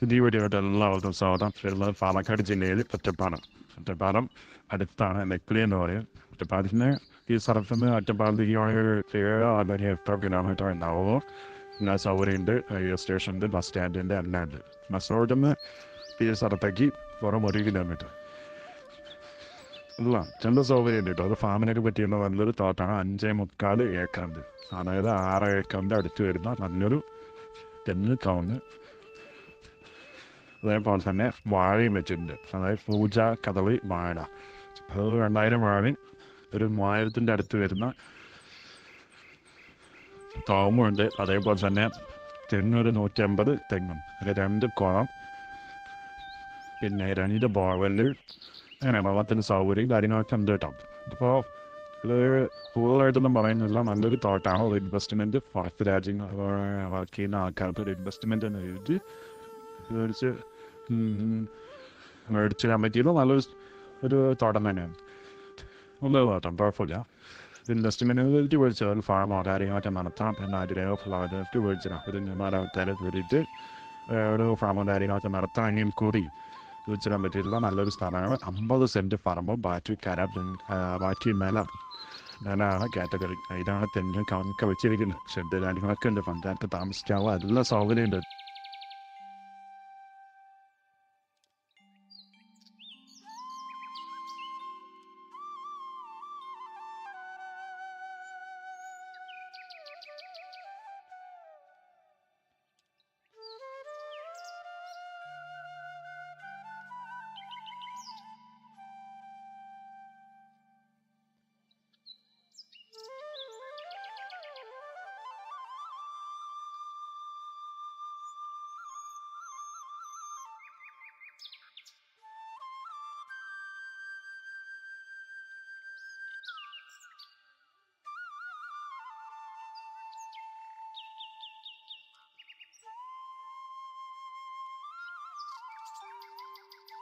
പുതിയ വീഡിയോയുടെ എല്ലാവർക്കും സ്വാഗതം. ഉള്ളത് പാലക്കാട് ജില്ലയിൽ ഒറ്റപ്പാലം. ഒറ്റപ്പാലം അടുത്താണ് നെക്ലി എന്ന് പറയും. ഒറ്റപ്പാലത്തിന് ഈ സ്ഥലത്ത് നിന്ന് ഒറ്റപ്പാലത്തേക്ക് അല്ലെങ്കിൽ എട്ടോ കിലോമീറ്റർ ഉണ്ടാവുമോ പിന്നെ സൗകര്യമുണ്ട്. റെയിൽവേ സ്റ്റേഷനുണ്ട് ബസ് സ്റ്റാൻഡിന്റെ എല്ലാം ഉണ്ട്. ബസ് റോഡിൽ നിന്ന് ഈ സ്ഥലത്തേക്ക് വെറും ഒരു കിലോമീറ്റർ ഇല്ല ചെണ്ട സൗകര്യമുണ്ട് കേട്ടോ. അത് ഫാമിനൊക്കെ പറ്റിയുള്ള നല്ലൊരു തോട്ടാണ്. അഞ്ചേ മുക്കാൽ ഏക്കറുണ്ട്. അതായത് ആറ് ഏക്കറിന്റെ അടുത്ത് വരുന്ന നല്ലൊരു തെന്ന് കവുങ്ങ് അതേപോലെ തന്നെ വാഴയും വെച്ചിട്ടുണ്ട് അതായത് പൂജ കഥളി വാഴ അത് രണ്ടായിരം വാഴയും ഒരു മൂവായിരത്തിന്റെ അടുത്ത് വരുന്ന തോമുണ്ട് അതേപോലെ തന്നെ തെങ്ങൊരു നൂറ്റമ്പത് തെങ്ങും ഒരു രണ്ട് കുളം പിന്നെ രണ്ട് ബോവൽ അങ്ങനെ വെള്ളത്തിന്റെ സൗകര്യം കാര്യങ്ങളൊക്കെ ഉണ്ട് കേട്ടോ ഇപ്പോൾ ഇത് കൂടുതലായിട്ടൊന്നും പറയുന്നില്ല നല്ലൊരു തോട്ടാണ് ഒരു ഇൻവെസ്റ്റ്മെന്റ് പുറത്ത് രാജ്യങ്ങൾ വർക്ക് ചെയ്യുന്ന ആൾക്കാർക്ക് ഒരു ഇൻവെസ്റ്റ്മെന്റ് എന്ന് എഴുതി മേടിച്ച് മേടിച്ച് ഞാൻ പറ്റിയത് നല്ലൊരു ഒരു തോട്ടം തന്നെയാണ്. നല്ല തോട്ടം കുഴപ്പമില്ല. ഇൻവെസ്റ്റ്മെന്റ് ഒരു ഫാമോ മറ്റേ നടത്താം. പിന്നെ അതിലേക്ക് ഫ്ലവർക്ക് മേടിച്ചിടാം ഒരു മരത്തേരെ കയറിയിട്ട് ഒരു ഫാമോ നടത്താൻ ഇനിയും കൂടി ചോദിച്ചിടാൻ പറ്റിയിട്ടില്ല നല്ലൊരു സ്ഥലമാണ്. അമ്പത് സെന്റ് പറമ്പ് ബാറ്റി കര ബാറ്റി മേല ഞാനാണ് കാറ്റഗറി ഇതാണ് തെങ്ങ് കണക്ക് വെച്ചിരിക്കുന്നത്. ഷെഡ് കാര്യങ്ങളൊക്കെ ഉണ്ട് പഞ്ചായത്ത് താമസിക്കാവോ എല്ലാ സൗകര്യമുണ്ട്.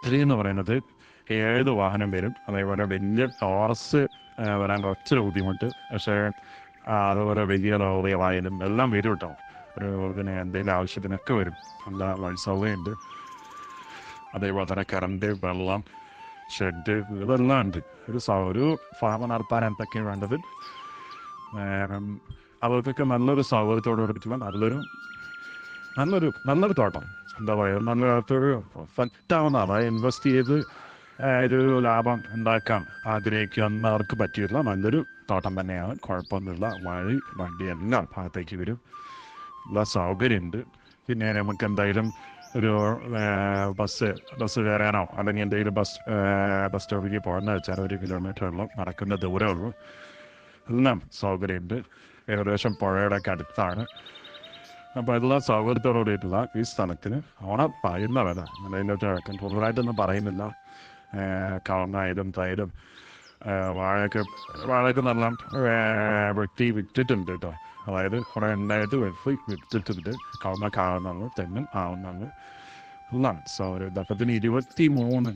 ഇത് എന്ന് പറയുന്നത് ഏത് വാഹനം വരും. അതേപോലെ വലിയ ടോറസ് വരാൻ കുറച്ചൊരു ബുദ്ധിമുട്ട്. പക്ഷേ അതുപോലെ വലിയ ലോറികളായാലും എല്ലാം വരും കേട്ടോ. ഒരു പിന്നെ എന്തെങ്കിലും ആവശ്യത്തിനൊക്കെ വരും. എല്ലാ വഴി സൗകര്യമുണ്ട് അതേപോലെ തന്നെ കറണ്ട് വെള്ളം ഷെഡ് ഇതെല്ലാം ഉണ്ട്. ഒരു ഒരു ഫാമ നടത്താൻ എന്തൊക്കെയാണ് വേണ്ടത്? അവർക്കൊക്കെ നല്ലൊരു സൗകര്യത്തോട് കൂടിയിട്ടുള്ള നല്ലൊരു നല്ലൊരു നല്ലൊരു തോട്ടം. എന്താ പറയുക നല്ലൊരു ഫറ്റാവുന്നതാണ് ഇൻവെസ്റ്റ് ചെയ്ത് ഒരു ലാഭം ഉണ്ടാക്കാൻ ആഗ്രഹിക്കുന്നവർക്ക് പറ്റിയിട്ടുള്ള നല്ലൊരു തോട്ടം തന്നെയാണ് കുഴപ്പമൊന്നുമില്ല വഴി വണ്ടി എല്ലാ ഭാഗത്തേക്ക് വരും ഉള്ള സൗകര്യമുണ്ട് പിന്നെ നമുക്ക് എന്തായാലും ഒരു ബസ് ബസ് കയറാനോ അല്ലെങ്കിൽ എന്തെങ്കിലും ബസ് ബസ് സ്റ്റോപ്പിലേക്ക് പോകണമെന്ന് വെച്ചാൽ ഒരു കിലോമീറ്ററോളം നടക്കുന്ന ദൂരമേ ഉള്ളൂ എല്ലാം സൗകര്യമുണ്ട് ഏകദേശം പുഴയുടെ ഒക്കെ അടുത്താണ് അപ്പോൾ എല്ലാ സൗകര്യത്തോടുകൂടിയിട്ടുള്ള ഈ സ്ഥലത്തിന് ഓണം പറയുന്ന വില. അതിന്റെ കൂടുതലായിട്ടൊന്നും പറയുന്നില്ല. കവങ്ങായാലും തൈരും വാഴയൊക്കെ വാഴയൊക്കെ നല്ല വെട്ടി വിറ്റിട്ടുണ്ട് കേട്ടോ. അതായത് കുറേ ഉണ്ടായിട്ട് വെട്ടി വിറ്റിട്ടുണ്ട്. കവങ്ങ കാണുന്നത് തെങ്ങും ആവുന്നത്. എന്നാണ് സോ ഒരു ദഫത്തിന് ഇരുപത്തി മൂന്ന്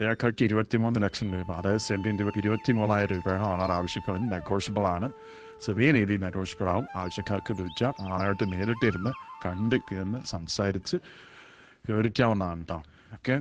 ഏക്കർക്ക് ഇരുപത്തിമൂന്ന് ലക്ഷം രൂപ. അതായത് സെന്റിന്റെ ഇരുപത്തി മൂവായിരം രൂപയാണ് ഓണർ ആവശ്യപ്പെടുന്നത് നെഗോഷ്യബിൾ ആണ് ചെറിയ രീതിയിൽ നെഗോഷ്യബിൾ ആവും ആവശ്യക്കാർക്ക് വിളിച്ചാൽ ആളായിട്ട് നേരിട്ടിരുന്ന് കണ്ട് ഇരുന്ന് സംസാരിച്ച് വിവരിക്കാവുന്നതാണ് കേട്ടോ ഓക്കെ?